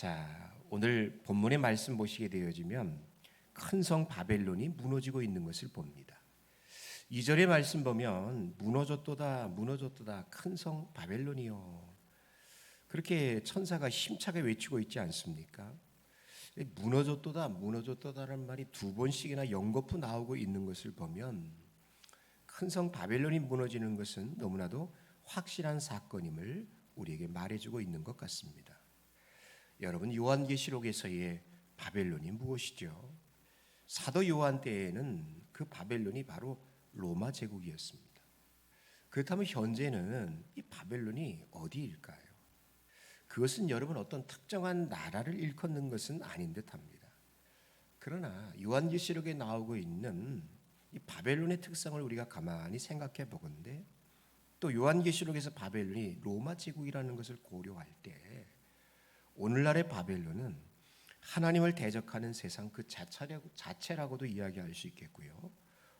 자, 오늘 본문의 말씀 보시게 되어지면 큰 성 바벨론이 무너지고 있는 것을 봅니다. 2절의 말씀 보면 무너졌도다 무너졌도다 큰 성 바벨론이요. 그렇게 천사가 힘차게 외치고 있지 않습니까? 무너졌도다 무너졌도다라는 말이 두 번씩이나 연거푸 나오고 있는 것을 보면 큰 성 바벨론이 무너지는 것은 너무나도 확실한 사건임을 우리에게 말해주고 있는 것 같습니다. 여러분 요한계시록에서의 바벨론이 무엇이죠? 사도 요한 때에는 그 바벨론이 바로 로마 제국이었습니다. 그렇다면 현재는 이 바벨론이 어디일까요? 그것은 여러분 어떤 특정한 나라를 일컫는 것은 아닌 듯합니다. 그러나 요한계시록에 나오고 있는 이 바벨론의 특성을 우리가 가만히 생각해 보건데 또 요한계시록에서 바벨론이 로마 제국이라는 것을 고려할 때 오늘날의 바벨론은 하나님을 대적하는 세상 그 자체라고 도 이야기할 수 있겠고요.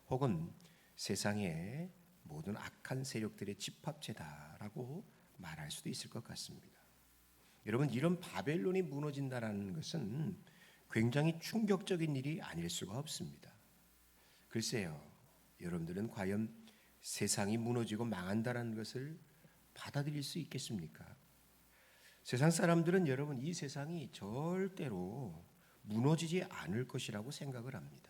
혹은 세상의 모든 악한 세력들의 집합체다라고 말할 수도 있을 것 같습니다. 여러분 이런 바벨론이 무너진다라는 것은 굉장히 충격적인 일이 아닐 수가 없습니다. 글쎄요, 여러분들은 과연 세상이 무너지고 망한다라는 것을 받아들일 수 있겠습니까? 세상 사람들은 여러분 이 세상이 절대로 무너지지 않을 것이라고 생각을 합니다.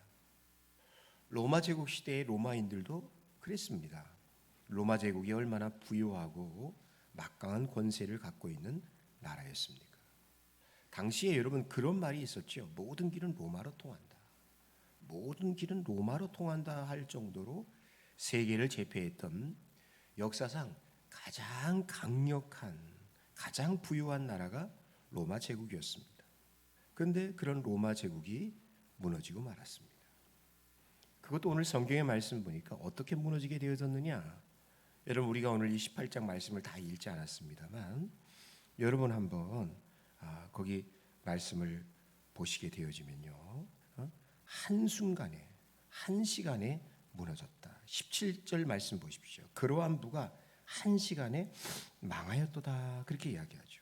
로마 제국 시대의 로마인들도 그랬습니다. 로마 제국이 얼마나 부유하고 막강한 권세를 갖고 있는 나라였습니까? 당시에 여러분 그런 말이 있었죠. 모든 길은 로마로 통한다. 모든 길은 로마로 통한다 할 정도로 세계를 제패했던 역사상 가장 강력한 가장 부유한 나라가 로마 제국이었습니다. 그런데 그런 로마 제국이 무너지고 말았습니다. 그것도 오늘 성경의 말씀 보니까 어떻게 무너지게 되어졌느냐? 여러분 우리가 오늘 28장 말씀을 다 읽지 않았습니다만 여러분 한번 아, 거기 말씀을 보시게 되어지면요. 어? 한 순간에 한 시간에 무너졌다. 17절 말씀 보십시오. 그러한 부가 한 시간에 망하였도다. 그렇게 이야기하죠.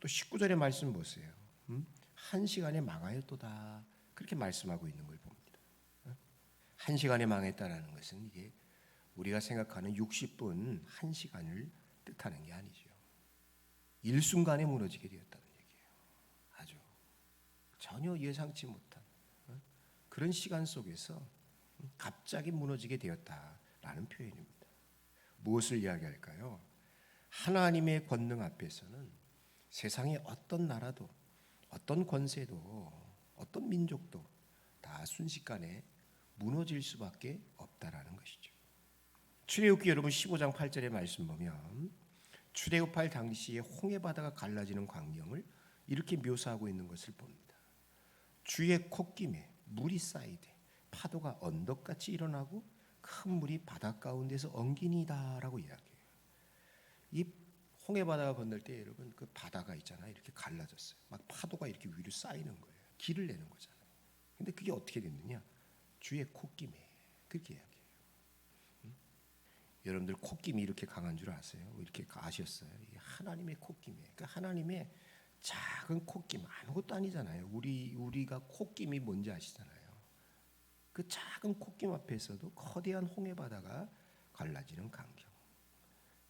또 19절의 말씀 보세요. 음? 한 시간에 망하였도다. 그렇게 말씀하고 있는 걸 봅니다. 어? 한 시간에 망했다라는 것은 이게 우리가 생각하는 60분 한 시간을 뜻하는 게 아니죠. 일순간에 무너지게 되었다는 얘기예요. 아주 전혀 예상치 못한 어? 그런 시간 속에서 갑자기 무너지게 되었다라는 표현입니다. 무엇을 이야기할까요? 하나님의 권능 앞에서는 세상의 어떤 나라도 어떤 권세도 어떤 민족도 다 순식간에 무너질 수밖에 없다라는 것이죠. 출애굽기 여러분 15장 8절의 말씀 보면 출애굽할 당시에 홍해 바다가 갈라지는 광경을 이렇게 묘사하고 있는 것을 봅니다. 주의 콧김에 물이 쌓이되 파도가 언덕같이 일어나고 큰 물이 바다 가운데서 엉기니다라고 이야기해요. 이 홍해 바다가 건널 때 여러분 그 바다가 있잖아요. 이렇게 갈라졌어요. 막 파도가 이렇게 위로 쌓이는 거예요. 길을 내는 거잖아요. 근데 그게 어떻게 됐느냐? 주의 콧김에 그렇게 이야기해요. 여러분들 콧김이 이렇게 강한 줄 아세요? 이렇게 아셨어요? 하나님의 콧김에. 그 하나님의 작은 콧김 아무것도 아니잖아요. 우리 우리가 콧김이 뭔지 아시잖아요. 그 작은 콧김 앞에서도 거대한 홍해 바다가 갈라지는 광경.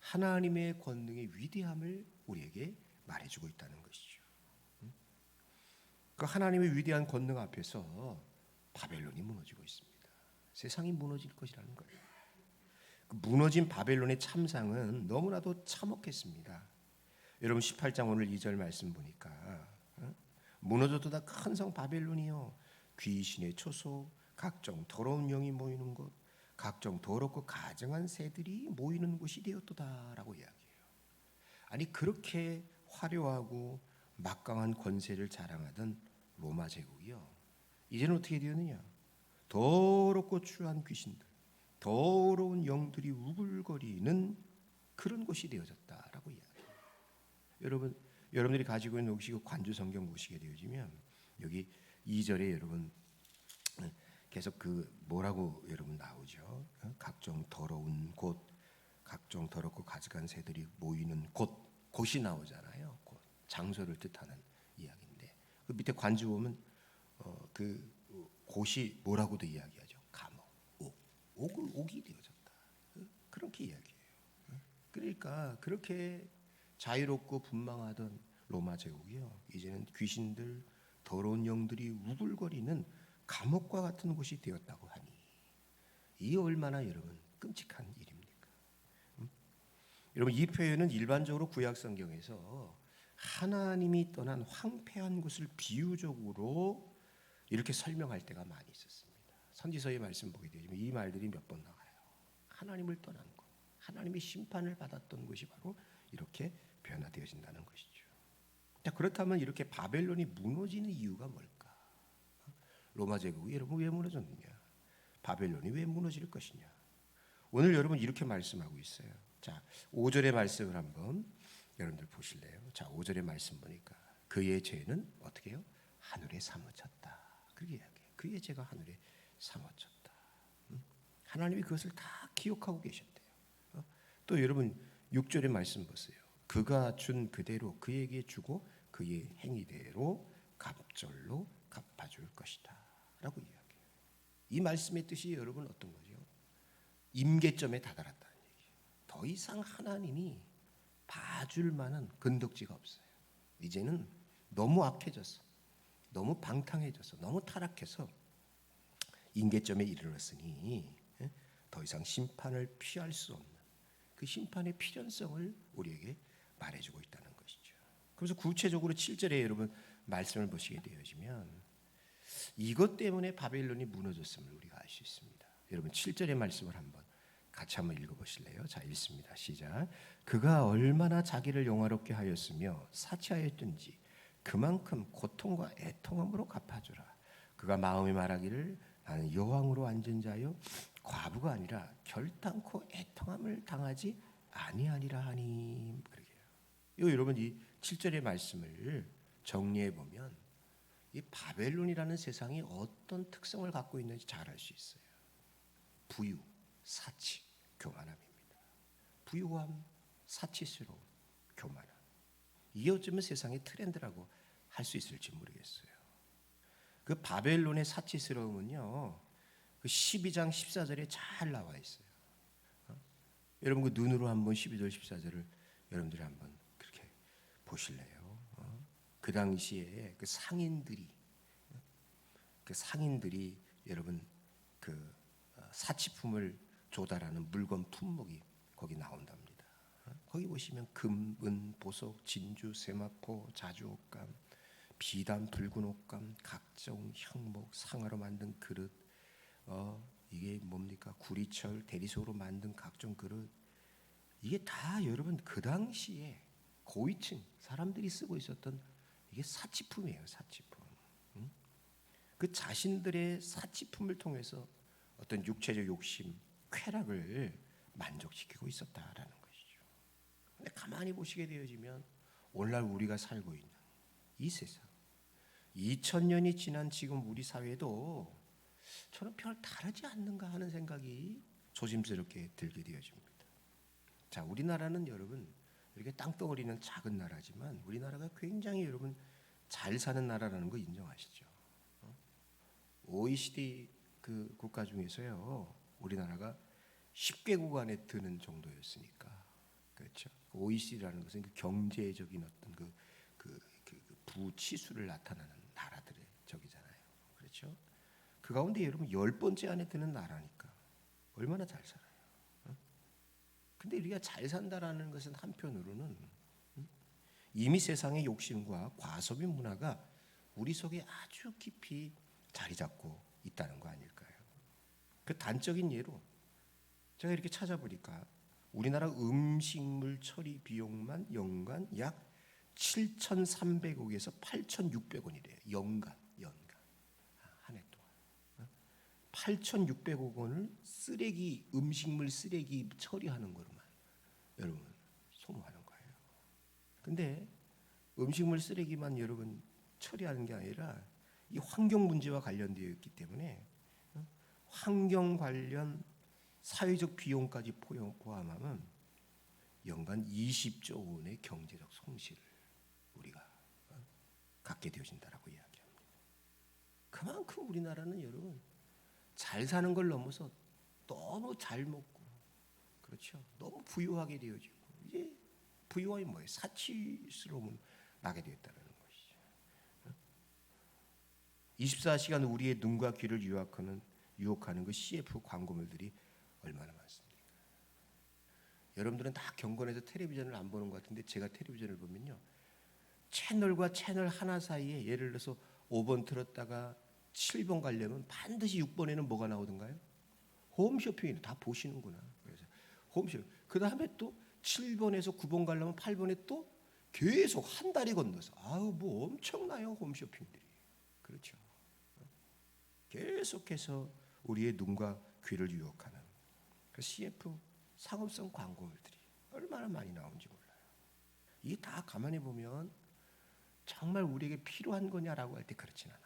하나님의 권능의 위대함을 우리에게 말해주고 있다는 것이죠. 그 하나님의 위대한 권능 앞에서 바벨론이 무너지고 있습니다. 세상이 무너질 것이라는 거예요. 그 무너진 바벨론의 참상은 너무나도 참혹했습니다. 여러분 18장 오늘 2절 말씀 보니까 어? 무너져도 다 큰 성 바벨론이요 귀신의 초소 각종 더러운 영이 모이는 곳 각종 더럽고 가증한 새들이 모이는 곳이 되었도다라고 이야기해요. 아니 그렇게 화려하고 막강한 권세를 자랑하던 로마 제국이요. 이제는 어떻게 되었느냐? 더럽고 추한 귀신들, 더러운 영들이 우글거리는 그런 곳이 되어졌다라고 이야기해요. 여러분, 여러분들이 가지고 있는 혹시 관주 성경 보시게 되어지면 여기 2절에 여러분 계속 그 뭐라고 여러분 나오죠? 어? 각종 더러운 곳, 각종 더럽고 가증한 새들이 모이는 곳, 곳이 나오잖아요. 곳, 장소를 뜻하는 이야기인데 밑에 관주 보면 어, 그 곳이 뭐라고도 이야기하죠. 감옥, 옥, 옥은 옥이 되어졌다. 어, 그렇게 이야기해요. 어, 그러니까 그렇게 자유롭고 분망하던 로마 제국이요. 이제는 귀신들, 더러운 영들이 우글거리는 감옥과 같은 곳이 되었다고 하니 이 얼마나 여러분 끔찍한 일입니까? 음? 여러분 이 표현은 일반적으로 구약 성경에서 하나님이 떠난 황폐한 곳을 비유적으로 이렇게 설명할 때가 많이 있었습니다. 선지서의 말씀 보게 되면 이 말들이 몇 번 나와요. 하나님을 떠난 곳, 하나님의 심판을 받았던 곳이 바로 이렇게 변화되어진다는 것이죠. 자 그렇다면 이렇게 바벨론이 무너지는 이유가 뭘까? 로마 제국이 여러분 왜 무너졌느냐? 바벨론이 왜 무너질 것이냐? 오늘 여러분 이렇게 말씀하고 있어요. 자, 5절의 말씀을 한번 여러분들 보실래요? 자, 5절의 말씀 보니까 그의 죄는 어떻게 해요? 하늘에 사무쳤다. 그렇게 이야기해요. 그의 죄가 하늘에 사무쳤다. 음? 하나님이 그것을 다 기억하고 계셨대요. 어? 또 여러분 6절의 말씀 보세요. 그가 준 그대로 그에게 주고 그의 행위대로 갑절로 갚아줄 것이다. 라고 이야기해요. 이 말씀의 뜻이 여러분 어떤 거죠? 임계점에 다다랐다는 얘기예요. 더 이상 하나님이 봐줄 만한 근덕지가 없어요. 이제는 너무 악해졌어. 너무 방탕해져서 너무 타락해서 임계점에 이르렀으니 예? 더 이상 심판을 피할 수 없는 그 심판의 필연성을 우리에게 말해주고 있다는 것이죠. 그래서 구체적으로 7절에 여러분 말씀을 보시게 되어지면 이것 때문에 바벨론이 무너졌음을 우리가 알 수 있습니다. 여러분 7절의 말씀을 한번 같이 한번 읽어보실래요? 자 읽습니다. 시작. 그가 얼마나 자기를 영화롭게 하였으며 사치하였든지 그만큼 고통과 애통함으로 갚아주라. 그가 마음에 말하기를 나는 여왕으로 앉은 자요 과부가 아니라 결단코 애통함을 당하지 아니하리라 하니 그러게요. 이 여러분 이 7절의 말씀을 정리해 보면 이 바벨론이라는 세상이 어떤 특성을 갖고 있는지 잘 알 수 있어요. 부유, 사치, 교만함입니다. 부유함, 사치스러움, 교만함. 이게 어쩌면 세상의 트렌드라고 할 수 있을지 모르겠어요. 그 바벨론의 사치스러움은요. 그 12장 14절에 잘 나와 있어요. 어? 여러분 그 눈으로 한번 12절 14절을 여러분들이 한번 그렇게 보실래요? 어? 그 당시에 그 상인들이 어? 그 상인들이 여러분 그 어, 사치품을 조달하는 물건 품목이 거기 나온답니다. 어? 거기 보시면 금, 은, 보석, 진주, 세마포, 자주옥감, 비단, 붉은 옷감, 각종 형목, 상아로 만든 그릇, 어, 이게 뭡니까? 구리철, 대리소로 만든 각종 그릇, 이게 다 여러분 그 당시에 고위층 사람들이 쓰고 있었던 이게 사치품이에요, 사치품. 응? 그 자신들의 사치품을 통해서 어떤 육체적 욕심, 쾌락을 만족시키고 있었다라는 것이죠. 근데 가만히 보시게 되어지면 오늘날 우리가 살고 있는 이 세상, 2000년이 지난 지금 우리 사회도 저는 별 다르지 않는가 하는 생각이 조심스럽게 들게 되어집니다. 자, 우리나라는 여러분 이렇게 땅덩어리는 작은 나라지만 우리나라가 굉장히 여러분 잘 사는 나라라는 거 인정하시죠? 어? OECD 그 국가 중에서요 우리나라가 10개국 안에 드는 정도였으니까 그렇죠. OECD라는 것은 그 경제적인 어떤 그, 그, 그, 그 부치수를 나타내는 나라들의 적이잖아요. 그렇죠. 그 가운데 여러분 열 번째 안에 드는 나라니까 얼마나 잘. 어? 근데 우리가 잘 산다라는 것은 한편으로는 음? 이미 세상의 욕심과 과소비 문화가 우리 속에 아주 깊이 자리 잡고 있다는 거 아닐까요? 그 단적인 예로 제가 이렇게 찾아보니까 우리나라 음식물 처리 비용만 연간 약 7,300억에서 8,600원이래요. 연간. 한 해 동안. 8,600억 원을 쓰레기, 음식물 쓰레기 처리하는 거로만 여러분 소모하는 거예요. 근데 음식물 쓰레기만 여러분 처리하는 게 아니라 이 환경 문제와 관련되어 있기 때문에 환경 관련 사회적 비용까지 포함하면 연간 20조 원의 경제적 손실을 우리가 갖게 되어진다라고 이야기합니다. 그만큼 우리나라는 여러분 잘 사는 걸 넘어서 너무 잘 먹고 그렇죠. 너무 부유하게 되어지고 이제 부유함이 뭐예요? 사치스러움을 나게 되었다는 것이죠. 24시간 우리의 눈과 귀를 유혹하는 유혹하는 그 CF 광고물들이 얼마나 많습니까? 여러분들은 다 경건해서 텔레비전을 안 보는 것 같은데 제가 텔레비전을 보면요. 채널과 채널 하나 사이에 예를 들어서 5번 틀었다가 7번 가려면 반드시 6번에는 뭐가 나오던가요? 홈쇼핑이 다 보시는구나. 그래서 홈쇼핑. 그 다음에 또 7번에서 9번 가려면 8번에 또 계속 한 달이 건너서 아우 뭐 엄청나요 홈쇼핑들이. 그렇죠. 계속해서 우리의 눈과 귀를 유혹하는 그 CF 상업성 광고물들이 얼마나 많이 나오는지 몰라요. 이게 다 가만히 보면 정말 우리에게 필요한 거냐라고 할 때 그렇진 않아요.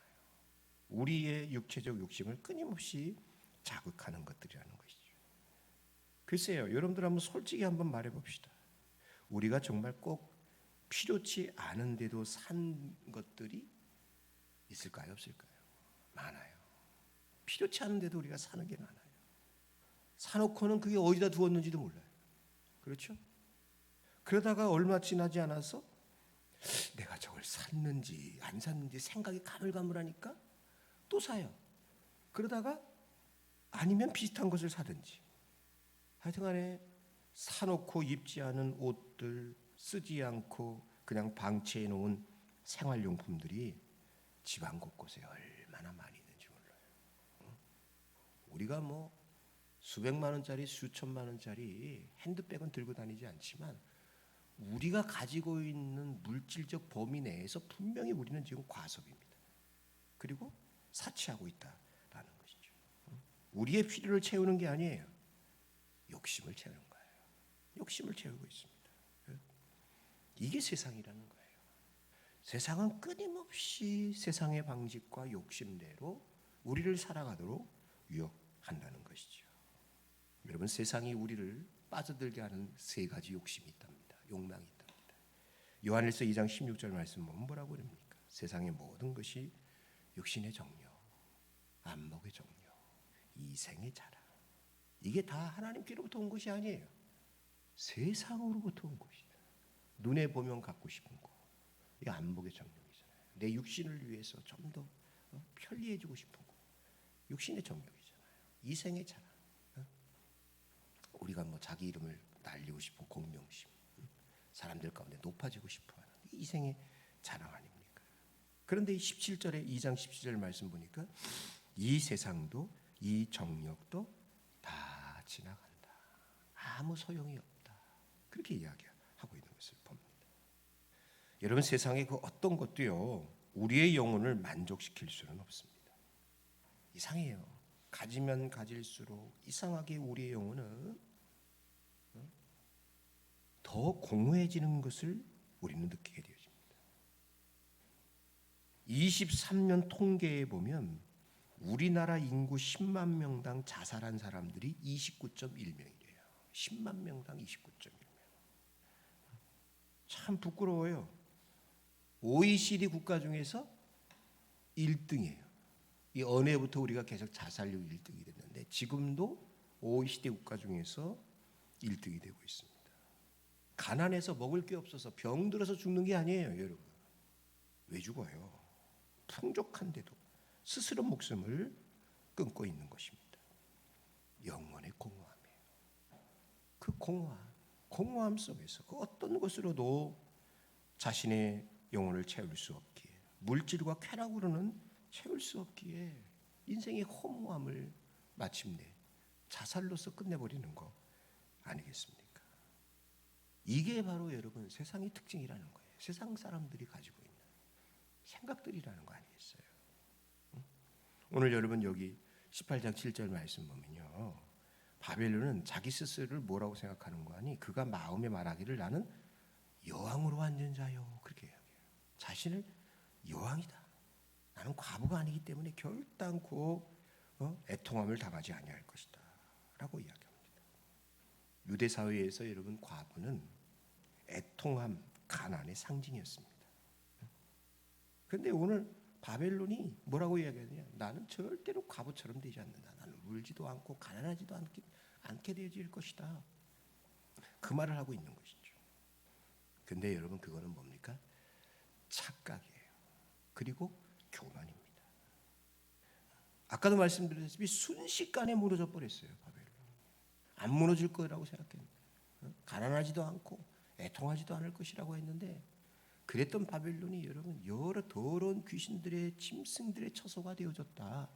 우리의 육체적 욕심을 끊임없이 자극하는 것들이라는 것이죠. 글쎄요, 여러분들 한번 솔직히 한번 말해 봅시다. 우리가 정말 꼭 필요치 않은데도 산 것들이 있을까요, 없을까요? 많아요. 필요치 않은데도 우리가 사는 게 많아요. 사놓고는 그게 어디다 두었는지도 몰라요. 그렇죠? 그러다가 얼마 지나지 않아서 내가 저걸 샀는지 안 샀는지 생각이 가물가물하니까 또 사요. 그러다가 아니면 비슷한 것을 사든지. 하여튼 간에 사놓고 입지 않은 옷들 쓰지 않고 그냥 방치해 놓은 생활용품들이 집안 곳곳에 얼마나 많이 있는지 몰라요. 우리가 뭐 수백만 원짜리 수천만 원짜리 핸드백은 들고 다니지 않지만 우리가 가지고 있는 물질적 범위 내에서 분명히 우리는 지금 과소비입니다. 그리고 사치하고 있다라는 것이죠. 우리의 필요를 채우는 게 아니에요. 욕심을 채우는 거예요. 욕심을 채우고 있습니다. 이게 세상이라는 거예요. 세상은 끊임없이 세상의 방식과 욕심대로 우리를 살아가도록 유혹한다는 것이죠. 여러분 세상이 우리를 빠져들게 하는 세 가지 욕심이 있답니다. 욕망이 있답니다. 요한일서 2장 16절 말씀 보면 뭐라고 그럽니까? 세상의 모든 것이 육신의 정욕, 안목의 정욕, 이생의 자랑. 이게 다 하나님께로부터 온 것이 아니에요. 세상으로부터 온 것이다. 눈에 보면 갖고 싶은 거. 이 안목의 정욕이잖아요. 내 육신을 위해서 좀 더 편리해지고 싶은 거. 육신의 정욕이잖아요. 이생의 자랑. 우리가 뭐 자기 이름을 날리고 싶은 공명심, 사람들 가운데 높아지고 싶어 하는 이생의 자랑 아닙니까? 그런데 17절에 2장 17절 말씀 보니까 이 세상도 이 정력도 다 지나간다. 아무 소용이 없다. 그렇게 이야기하고 있는 것을 봅니다. 여러분 세상의 그 어떤 것도요 우리의 영혼을 만족시킬 수는 없습니다. 이상해요. 가지면 가질수록 이상하게 우리의 영혼은 더 공허해지는 것을 우리는 느끼게 되어집니다. 23년 통계에 보면 우리나라 인구 10만 명당 자살한 사람들이 29.1명이래요. 10만 명당 29.1명. 참 부끄러워요. OECD 국가 중에서 1등이에요. 이 어느 해부터 우리가 계속 자살률 1등이 됐는데 지금도 OECD 국가 중에서 1등이 되고 있습니다. 가난해서 먹을 게 없어서 병들어서 죽는 게 아니에요, 여러분. 왜 죽어요? 풍족한데도 스스로 목숨을 끊고 있는 것입니다. 영원의 공허함이에요. 그 공허함, 공허함 속에서 그 어떤 것으로도 자신의 영혼을 채울 수 없기에 물질과 쾌락으로는 채울 수 없기에 인생의 허무함을 마침내 자살로서 끝내버리는 거 아니겠습니까? 이게 바로 여러분 세상의 특징이라는 거예요. 세상 사람들이 가지고 있는 생각들이라는 거 아니겠어요? 오늘 여러분 여기 18장 7절 말씀 보면요. 바벨론은 자기 스스로를 뭐라고 생각하는 거 아니? 그가 마음에 말하기를 나는 여왕으로 앉은 자요. 그렇게 이야기해요. 자신을 여왕이다. 나는 과부가 아니기 때문에 결단코 어? 애통함을 당하지 아니할 것이다. 라고 이야기합니다. 유대 사회에서 여러분 과부는 애통함, 가난의 상징이었습니다. 근데 오늘 바벨론이 뭐라고 이야기하느냐? 나는 절대로 갑옷처럼 되지 않는다. 나는 울지도 않고 가난하지도 않게, 않게 되어질 것이다. 그 말을 하고 있는 것이죠. 근데 여러분 그거는 뭡니까? 착각이에요. 그리고 교만입니다. 아까도 말씀드렸다시피 순식간에 무너져 버렸어요. 바벨론. 안 무너질 거라고 생각했는데 어? 가난하지도 않고 애통하지도 않을 것이라고 했는데 그랬던 바벨론이 여러분 여러 더러운 귀신들의 짐승들의 처소가 되어졌다.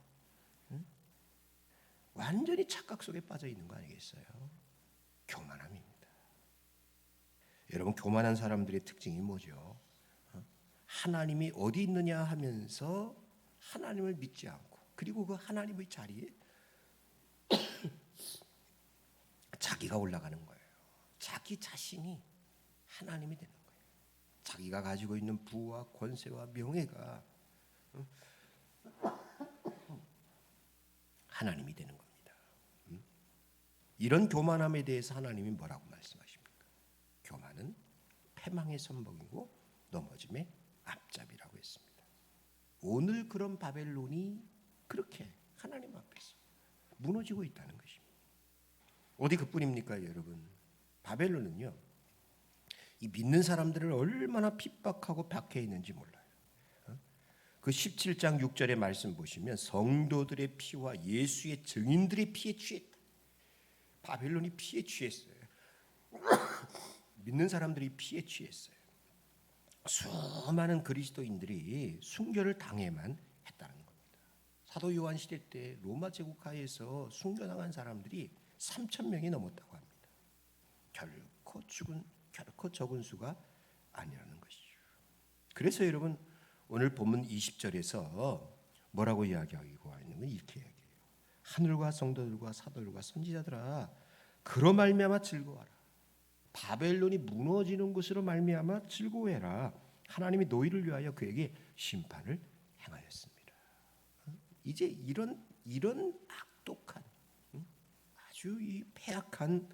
응? 완전히 착각 속에 빠져 있는 거 아니겠어요? 교만함입니다. 여러분 교만한 사람들의 특징이 뭐죠? 어? 하나님이 어디 있느냐 하면서 하나님을 믿지 않고 그리고 그 하나님의 자리에 자기가 올라가는 거예요. 자기 자신이 하나님이 되는. 자기가 가지고 있는 부와 권세와 명예가 어? 하나님이 되는 겁니다. 음? 이런 교만함에 대해서 하나님이 뭐라고 말씀하십니까? 교만은 패망의 선봉이고 넘어짐의 앞잡이라고 했습니다. 오늘 그런 바벨론이 그렇게 하나님 앞에서 무너지고 있다는 것입니다. 어디 그뿐입니까, 여러분? 바벨론은요. 이 믿는 사람들을 얼마나 핍박하고 박해 있는지 몰라요. 어? 그 17장 6절의 말씀 보시면 성도들의 피와 예수의 증인들의 피에 취했다. 바벨론이 피에 취했어요. 믿는 사람들이 피에 취했어요. 수많은 그리스도인들이 순교를 당해만 했다는 겁니다. 사도 요한 시대 때 로마 제국 하에서 순교당한 사람들이 3천 명이 넘었다고 합니다. 결코 죽은 결코 적은 수가 아니라는 것이죠. 그래서 여러분 오늘 본문 20절에서 뭐라고 이야기하고 있는 건 이렇게 이야기해요. 하늘과 성도들과 사도들과 선지자들아 그로 말미암아 즐거워하라. 바벨론이 무너지는 것으로 말미암아 즐거워해라. 하나님이 너희를 위하여 그에게 심판을 행하였습니다. 이제 이런 이런 악독한 아주 이 폐악한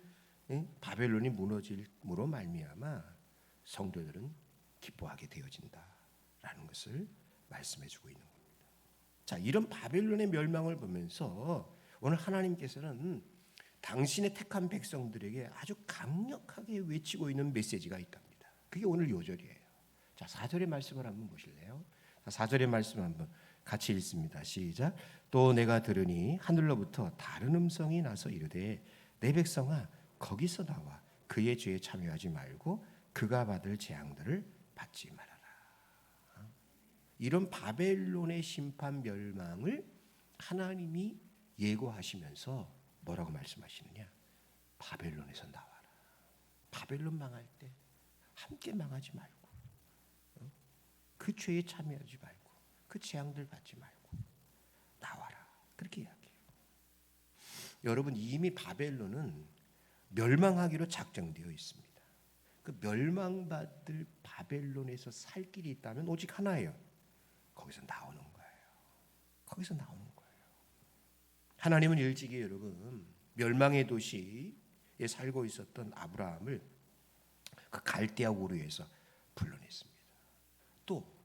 바벨론이 무너짐으로 말미암아 성도들은 기뻐하게 되어진다라는 것을 말씀해주고 있는 겁니다. 자, 이런 바벨론의 멸망을 보면서 오늘 하나님께서는 당신의 택한 백성들에게 아주 강력하게 외치고 있는 메시지가 있답니다. 그게 오늘 요절이에요. 자, 4절의 말씀을 한번 보실래요? 자, 4절의 말씀 한번 같이 읽습니다. 시작. 또 내가 들으니 하늘로부터 다른 음성이 나서 이르되 내 백성아 거기서 나와 그의 죄에 참여하지 말고 그가 받을 재앙들을 받지 말아라. 이런 바벨론의 심판 멸망을 하나님이 예고하시면서 뭐라고 말씀하시느냐? 바벨론에서 나와라. 바벨론 망할 때 함께 망하지 말고 어? 그 죄에 참여하지 말고 그 재앙들 받지 말고 나와라. 그렇게 이야기해요. 여러분 이미 바벨론은 멸망하기로 작정되어 있습니다. 그 멸망받을 바벨론에서 살 길이 있다면 오직 하나예요. 거기서 나오는 거예요. 거기서 나오는 거예요. 하나님은 일찍이 여러분 멸망의 도시에 살고 있었던 아브라함을 그 갈대아 우르에서 불러냈습니다. 또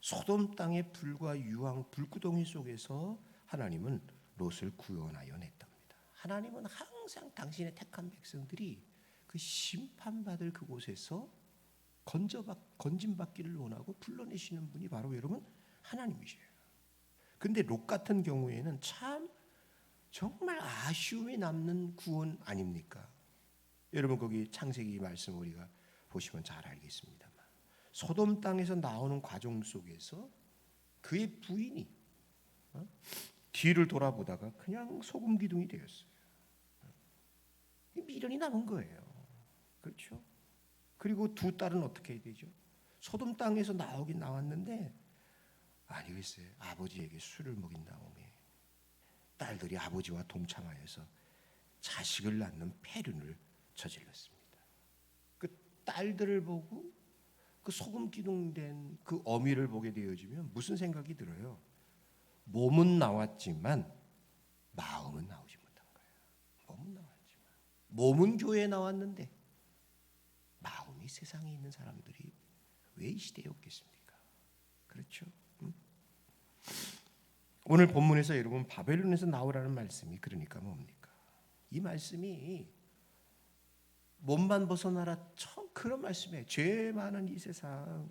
소돔 땅의 불과 유황 불구덩이 속에서 하나님은 롯을 구원하여 냈답니다. 하나님은 항상 당신의 택한 백성들이 그 심판받을 그곳에서 건져받 건진받기를 원하고 불러내시는 분이 바로 여러분 하나님이세요. 근데 롯 같은 경우에는 참 정말 아쉬움이 남는 구원 아닙니까? 여러분 거기 창세기 말씀 우리가 보시면 잘 알겠습니다만 소돔 땅에서 나오는 과정 속에서 그의 부인이 어? 뒤를 돌아보다가 그냥 소금 기둥이 되었어요. 미련이 남은 거예요. 그렇죠? 그리고 두 딸은 어떻게 되죠? 소돔 땅에서 나오긴 나왔는데 아니겠어요. 아버지에게 술을 먹인 다음에 딸들이 아버지와 동참하여서 자식을 낳는 폐륜을 저질렀습니다. 그 딸들을 보고 그 소금 기둥된 그 어미를 보게 되어지면 무슨 생각이 들어요? 몸은 나왔지만 마음은 나오지 못한 거예요. 몸은 나왔지만 몸은 교회에 나왔는데 마음이 세상에 있는 사람들이 왜 이 시대에 없겠습니까? 그렇죠? 음? 오늘 본문에서 여러분 바벨론에서 나오라는 말씀이 그러니까 뭡니까? 이 말씀이 몸만 벗어나라 참 그런 말씀이에요. 죄 많은 이 세상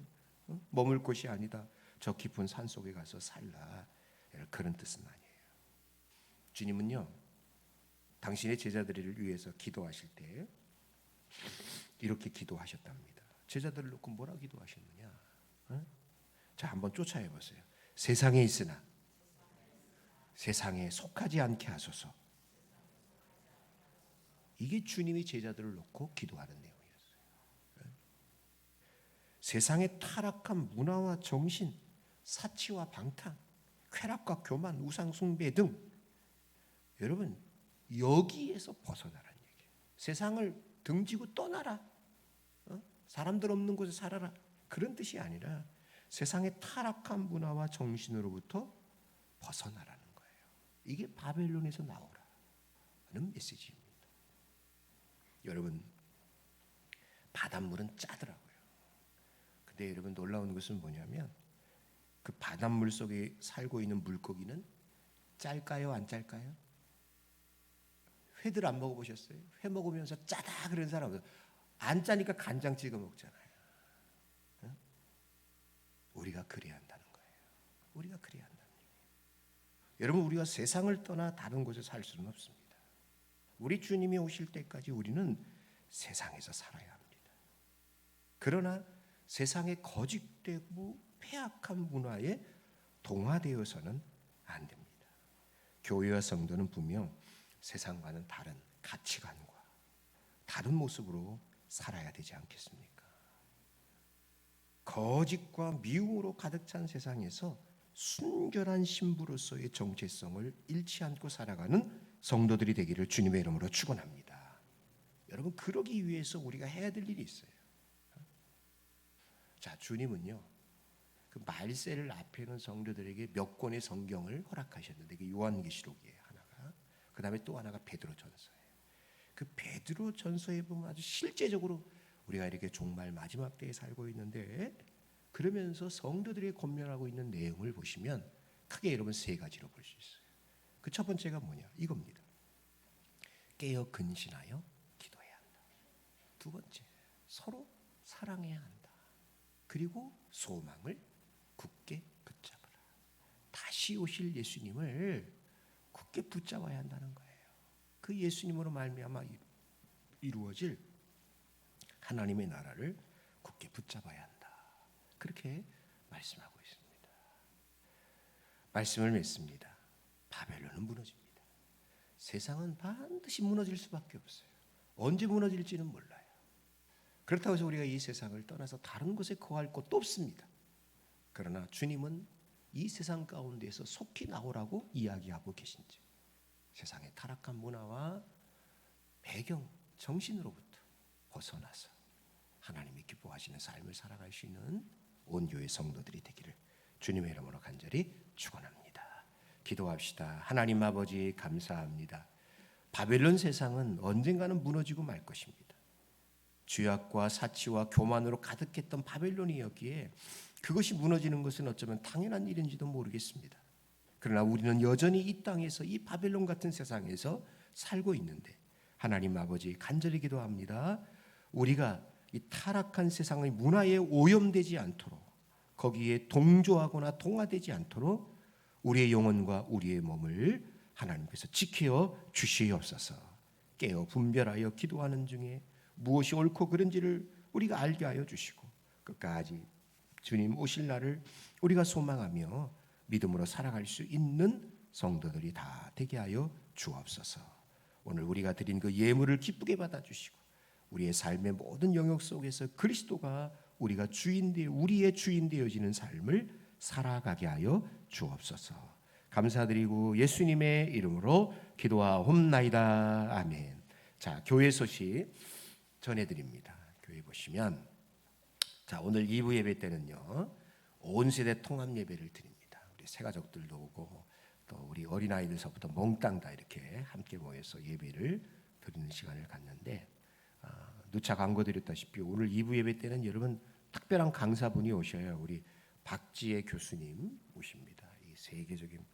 어? 머물 곳이 아니다. 저 깊은 산 속에 가서 살라. 그런 뜻은 아니에요. 주님은요, 당신의 제자들을 위해서 기도하실 때 이렇게 기도하셨답니다. 제자들을 놓고 뭐라 기도하셨느냐? 어? 자, 한번 쫓아해 보세요. 세상에 있으나 세상에 속하지 않게 하소서. 이게 주님이 제자들을 놓고 기도하는 내용이었어요. 예? 세상의 타락한 문화와 정신, 사치와 방탕, 쾌락과 교만, 우상 숭배 등 여러분 여기에서 벗어나라는 얘기예요. 세상을 등지고 떠나라. 어? 사람들 없는 곳에 살아라. 그런 뜻이 아니라 세상의 타락한 문화와 정신으로부터 벗어나라는 거예요. 이게 바벨론에서 나오라는 메시지입니다. 여러분 바닷물은 짜더라고요. 근데 여러분 놀라운 것은 뭐냐면 그 바닷물 속에 살고 있는 물고기는 짤까요, 안 짤까요? 회들 안 먹어보셨어요? 회 먹으면서 짜다 그런 사람. 안 짜니까 간장 찍어 먹잖아요. 응? 우리가 그래야 한다는 거예요. 우리가 그래야 한다는 얘기예요. 여러분 우리가 세상을 떠나 다른 곳에 살 수는 없습니다. 우리 주님이 오실 때까지 우리는 세상에서 살아야 합니다. 그러나 세상의 거짓되고 폐악한 문화에 동화되어서는 안 됩니다. 교회와 성도는 분명 세상과는 다른 가치관과 다른 모습으로 살아야 되지 않겠습니까? 거짓과 미움으로 가득 찬 세상에서 순결한 신부로서의 정체성을 잃지 않고 살아가는 성도들이 되기를 주님의 이름으로 축원합니다. 여러분 그러기 위해서 우리가 해야 될 일이 있어요. 자, 주님은요. 그 말세를 앞에 있는 성도들에게 몇 권의 성경을 허락하셨는데 그 요한계시록이에요. 그 다음에 또 하나가 베드로 전서예요. 그 베드로 전서에 보면 아주 실제적으로 우리가 이렇게 종말 마지막 때에 살고 있는데 그러면서 성도들이 권면하고 있는 내용을 보시면 크게 여러분 세 가지로 볼 수 있어요. 그 첫 번째가 뭐냐? 이겁니다. 깨어 근신하여 기도해야 한다. 두 번째, 서로 사랑해야 한다. 그리고 소망을 굳게 붙잡아라. 다시 오실 예수님을 굳게 붙잡아야 한다는 거예요. 그 예수님으로 말미암아 이루어질 하나님의 나라를 굳게 붙잡아야 한다. 그렇게 말씀하고 있습니다. 말씀을 맺습니다. 바벨론은 무너집니다. 세상은 반드시 무너질 수밖에 없어요. 언제 무너질지는 몰라요. 그렇다고 해서 우리가 이 세상을 떠나서 다른 곳에 거할 곳도 없습니다. 그러나 주님은 이 세상 가운데서 속히 나오라고 이야기하고 계신지 세상의 타락한 문화와 배경, 정신으로부터 벗어나서 하나님이 기뻐하시는 삶을 살아갈 수 있는 온 교회 성도들이 되기를 주님의 이름으로 간절히 축원합니다. 기도합시다. 하나님 아버지 감사합니다. 바벨론 세상은 언젠가는 무너지고 말 것입니다. 죄악과 사치와 교만으로 가득했던 바벨론이었기에 그것이 무너지는 것은 어쩌면 당연한 일인지도 모르겠습니다. 그러나 우리는 여전히 이 땅에서 이 바벨론 같은 세상에서 살고 있는데 하나님 아버지 간절히 기도합니다. 우리가 이 타락한 세상의 문화에 오염되지 않도록 거기에 동조하거나 동화되지 않도록 우리의 영혼과 우리의 몸을 하나님께서 지켜 주시옵소서. 깨어 분별하여 기도하는 중에 무엇이 옳고 그른지를 우리가 알게 하여 주시고 끝까지 주님 오실 날을 우리가 소망하며 믿음으로 살아갈 수 있는 성도들이 다 되게 하여 주옵소서. 오늘 우리가 드린 그 예물을 기쁘게 받아 주시고 우리의 삶의 모든 영역 속에서 그리스도가 우리가 주인 되 우리의 주인 되어지는 삶을 살아가게 하여 주옵소서. 감사드리고 예수님의 이름으로 기도하옵나이다. 아멘. 자, 교회 소식 전해 드립니다. 교회 보시면 자, 오늘 2부 예배 때는요. 온 세대 통합 예배를 드립니다. 우리 새 가족들도 오고 또 우리 어린아이들서부터 몽땅 다 이렇게 함께 모여서 예배를 드리는 시간을 갖는데 누차 광고 드렸다시피 오늘 2부 예배 때는 여러분 특별한 강사분이 오셔요. 우리 박지혜 교수님 모십니다. 이 세계적인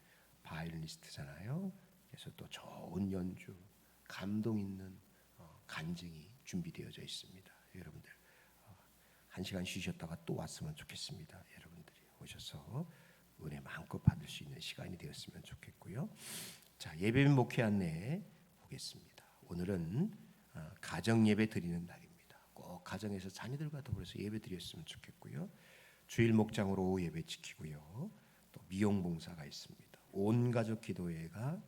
바이올리스트잖아요. 그래서 또 좋은 연주, 감동 있는 어, 간증이 준비되어져 있습니다. 여러분들 어, 한 시간 쉬셨다가 또 왔으면 좋겠습니다. 여러분들이 오셔서 은혜 마음껏 받을 수 있는 시간이 되었으면 좋겠고요. 자 예배 목회 안내 보겠습니다. 오늘은 어, 가정 예배 드리는 날입니다. 꼭 가정에서 자녀들과 더불어서 예배 드렸으면 좋겠고요. 주일 목장으로 예배 지키고요. 또 미용 봉사가 있습니다. 온 가족 기도회가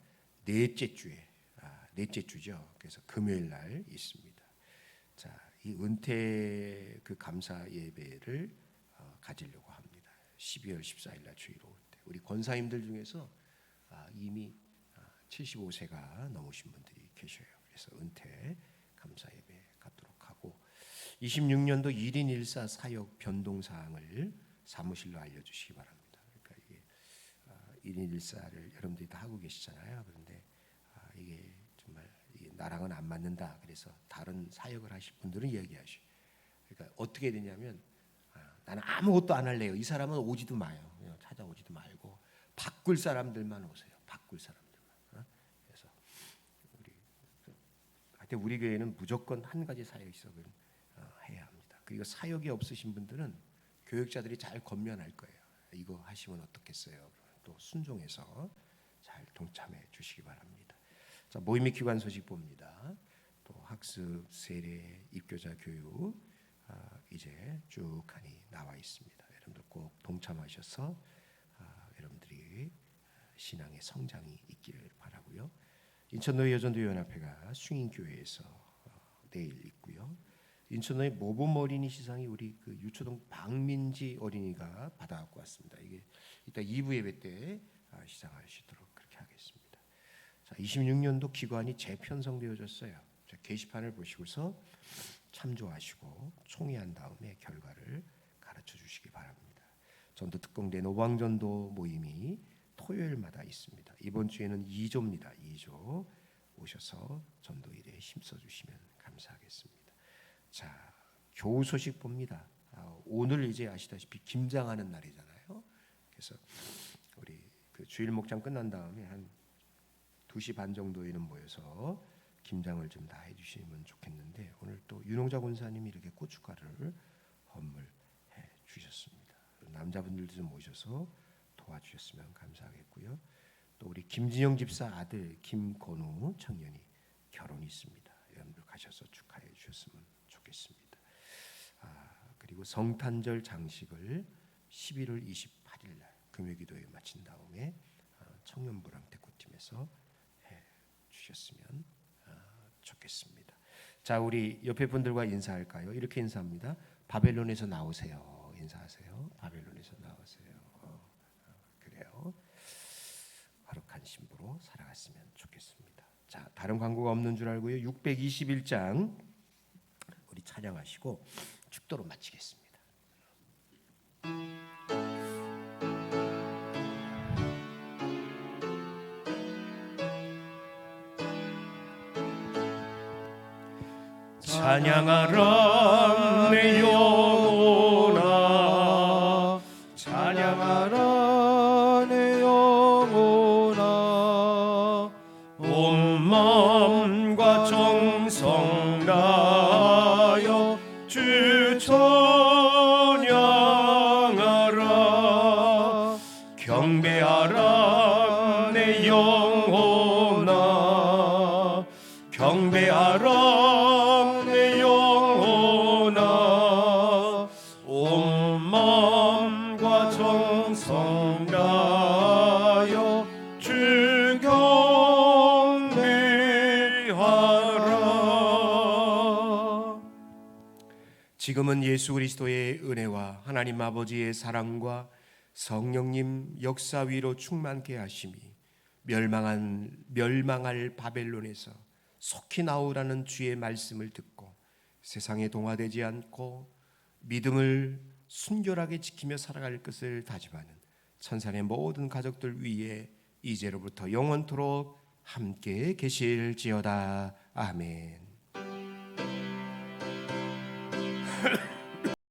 넷째 주에 아, 넷째 주죠. 그래서 금요일 날 있습니다. 자, 이 은퇴 그 감사 예배를 어, 가지려고 합니다. 12월 14일 날 주일 오후 때 우리 권사님들 중에서 아, 이미 75세가 넘으신 분들이 계셔요. 그래서 은퇴 감사 예배 갖도록 하고 26년도 1인 1사 사역 변동 사항을 사무실로 알려 주시기 바랍니다. 그러니까 이게 1인 1사를 여러분들이 다 하고 계시잖아요. 그런데 아, 이게 정말 이게 나랑은 안 맞는다. 그래서 다른 사역을 하실 분들은 얘기하시. 그러니까 어떻게 되냐면 아, 나는 아무것도 안 할래요. 이 사람은 오지도 마요. 찾아오지도 말고 바꿀 사람들만 오세요. 바꿀 사람들만. 어? 그래서 우리 하여튼 우리 교회는 무조건 한 가지 사역 있어을 어, 해야 합니다. 그리고 사역이 없으신 분들은 교육자들이 잘 건면할 거예요. 이거 하시면 어떻겠어요? 또 순종해서 잘 동참해 주시기 바랍니다. 자 모임 및 기관 소식 봅니다. 또 학습, 세례, 입교자 교육 아, 이제 쭉 하니 나와 있습니다. 여러분들 꼭 동참하셔서 아, 여러분들이 신앙의 성장이 있기를 바라고요. 인천노예 여전도연합회가 숭인교회에서 어, 내일 있고요. 인천의 모범 어린이 시상이 우리 그 유초동 박민지 어린이가 받아갖고 왔습니다. 이게 이따 2부 예배 때 아, 시상하시도록. 자, 26년도 기관이 재편성되어졌어요. 자, 게시판을 보시고서 참조하시고 총의한 다음에 결과를 가르쳐 주시기 바랍니다. 전도 특공대 노방전도 모임이 토요일마다 있습니다. 이번 주에는 2조입니다. 2조 오셔서 전도일에 힘써 주시면 감사하겠습니다. 자, 교우 소식 봅니다. 아, 오늘 이제 아시다시피 김장하는 날이잖아요. 그래서 우리 그 주일 목장 끝난 다음에 한 2시 반 정도에는 모여서 김장을 좀 다 해주시면 좋겠는데 오늘 또 윤홍자 권사님이 이렇게 고춧가루를 헌물해 주셨습니다. 남자분들도 좀 오셔서 도와주셨으면 감사하겠고요. 또 우리 김진영 집사 아들 김건우 청년이 결혼이 있습니다. 여러분들 가셔서 축하해 주셨으면 좋겠습니다. 아, 그리고 성탄절 장식을 11월 28일 날 금요기도에 마친 다음에 아, 청년부랑 대구팀에서 해 주셨으면 아, 좋겠습니다. 자, 우리 옆에 분들과 인사할까요? 이렇게 인사합니다. 바벨론에서 나오세요. 인사하세요. 바벨론에서 나오세요. 어, 어, 그래요. 거룩한 신부로 살아갔으면 좋겠습니다. 자, 다른 광고가 없는 줄 알고요. 621장 우리 찬양하시고 축도로 마치겠습니다. 찬양하라 내 영혼아. 찬양하라 내 영혼아. 온 마음과 정성 다하여 주 찬양하라. 경배하라 내 영혼아 지금은 예수 그리스도의 은혜와 하나님 아버지의 사랑과 성령님 역사 위로 충만케 하심이 멸망한 멸망할 바벨론에서 속히 나오라는 주의 말씀을 듣고 세상에 동화되지 않고 믿음을 순결하게 지키며 살아갈 것을 다짐하는 천산의 모든 가족들 위에 이제로부터 영원토록 함께 계실지어다 아멘.